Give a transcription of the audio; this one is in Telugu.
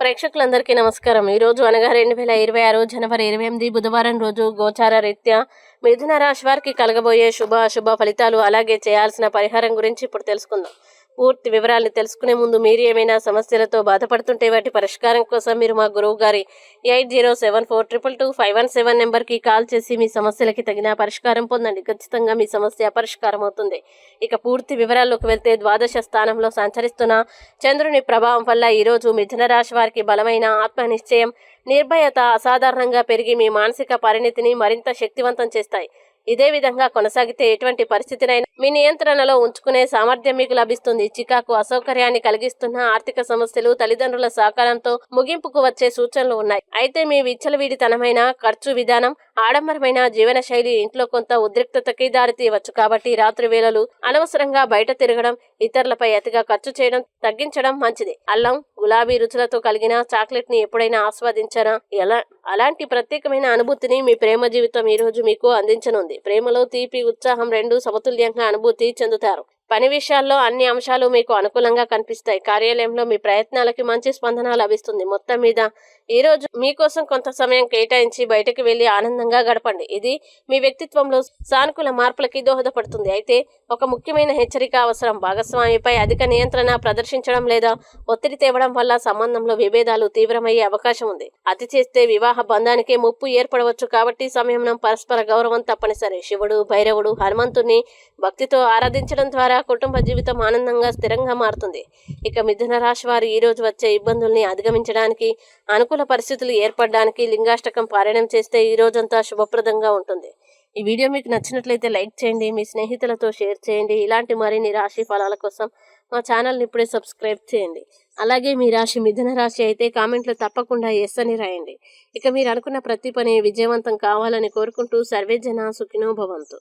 ప్రేక్షకులందరికీ నమస్కారం. ఈరోజు అనగా రెండు వేల ఇరవై ఆరు జనవరి ఇరవై ఎనిమిది బుధవారం రోజు గోచార రీత్యా మిథున రాశి వారికి కలగబోయే శుభ అశుభ ఫలితాలు అలాగే చేయాల్సిన పరిహారం గురించి ఇప్పుడు తెలుసుకుందాం. పూర్తి వివరాలు తెలుసుకునే ముందు మీరు ఏమైనా సమస్యలతో బాధపడుతుంటే వాటి పరిష్కారం కోసం మీరు మా గురువు గారి eight zero seven four triple two five one seven నెంబర్కి కాల్ చేసి మీ సమస్యలకి తగిన పరిష్కారం పొందండి. ఖచ్చితంగా మీ సమస్య పరిష్కారం అవుతుంది. ఇక పూర్తి వివరాల్లోకి వెళ్తే ద్వాదశ స్థానంలో సంచరిస్తున్న చంద్రుని ప్రభావం వల్ల ఈరోజు మిథున రాశి వారికి బలమైన ఆత్మనిశ్చయం నిర్భయత అసాధారణంగా పెరిగి మీ మానసిక పరిణితిని మరింత శక్తివంతం చేస్తాయి. ఇదే విధంగా కొనసాగితే ఎటువంటి పరిస్థితినైనా మీ నియంత్రణలో ఉంచుకునే సామర్థ్యం మీకు లభిస్తుంది. చికాకు అసౌకర్యాన్ని కలిగిస్తున్న ఆర్థిక సమస్యలు తల్లిదండ్రుల సహకారంతో ముగింపుకు వచ్చే సూచనలు ఉన్నాయి. అయితే మీ విచ్చలవిడితనమైన ఖర్చు విధానం ఆడంబరమైన జీవన శైలి ఇంట్లో కొంత ఉద్రిక్తతకి దారితీయవచ్చు. కాబట్టి రాత్రి వేళలు అనవసరంగా బయట తిరగడం ఇతరులపై అతిగా ఖర్చు చేయడం తగ్గించడం మంచిది. అల్లం గులాబీ రుచులతో కలిగిన చాక్లెట్ని ఎప్పుడైనా ఆస్వాదించారా? ఎలా? అలాంటి ప్రత్యేకమైన అనుభూతిని మీ ప్రేమ జీవితం ఈ రోజు మీకు అందించనుంది. ప్రేమలో తీపి ఉత్సాహం రెండు సమతుల్యంగా అనుభూతి చెందుతారు. పని విషయాల్లో అన్ని అంశాలు మీకు అనుకూలంగా కనిపిస్తాయి. కార్యాలయంలో మీ ప్రయత్నాలకి మంచి స్పందన లభిస్తుంది. మొత్తం మీద ఈరోజు మీకోసం కొంత సమయం కేటాయించి బయటకు వెళ్ళి ఆనందంగా గడపండి. ఇది మీ వ్యక్తిత్వంలో సానుకూల మార్పులకి దోహదపడుతుంది. అయితే ఒక ముఖ్యమైన హెచ్చరిక అవసరం. భాగస్వామిపై అధిక నియంత్రణ ప్రదర్శించడం లేదా ఒత్తిడి తేవడం వల్ల సంబంధంలో విభేదాలు తీవ్రమయ్యే అవకాశం ఉంది. అతి చేస్తే వివాహ బంధానికే ముప్పు ఏర్పడవచ్చు కాబట్టి సమయంలో పరస్పర గౌరవం తప్పనిసరి. శివుడు భైరవుడు హనుమంతుని భక్తితో ఆరాధించడం ద్వారా కుటుంబ జీవితం ఆనందంగా స్థిరంగా మారుతుంది. ఇక మిథున రాశి వారు ఈరోజు వచ్చే ఇబ్బందుల్ని అధిగమించడానికి అనుకూల పరిస్థితులు ఏర్పడడానికి లింగాష్టకం పారాయణం చేస్తే ఈ రోజంతా శుభప్రదంగా ఉంటుంది. ఈ వీడియో మీకు నచ్చినట్లయితే లైక్ చేయండి మీ స్నేహితులతో షేర్ చేయండి. ఇలాంటి మరిన్ని రాశి ఫలాల కోసం మా ఛానల్ని ఇప్పుడే సబ్స్క్రైబ్ చేయండి. అలాగే మీ రాశి మిథున రాశి అయితే కామెంట్లో తప్పకుండా ఎస్ అని రాయండి. ఇక మీరు అనుకున్న ప్రతి పని విజయవంతం కావాలని కోరుకుంటూ సర్వే జన సుఖినో భవంతు.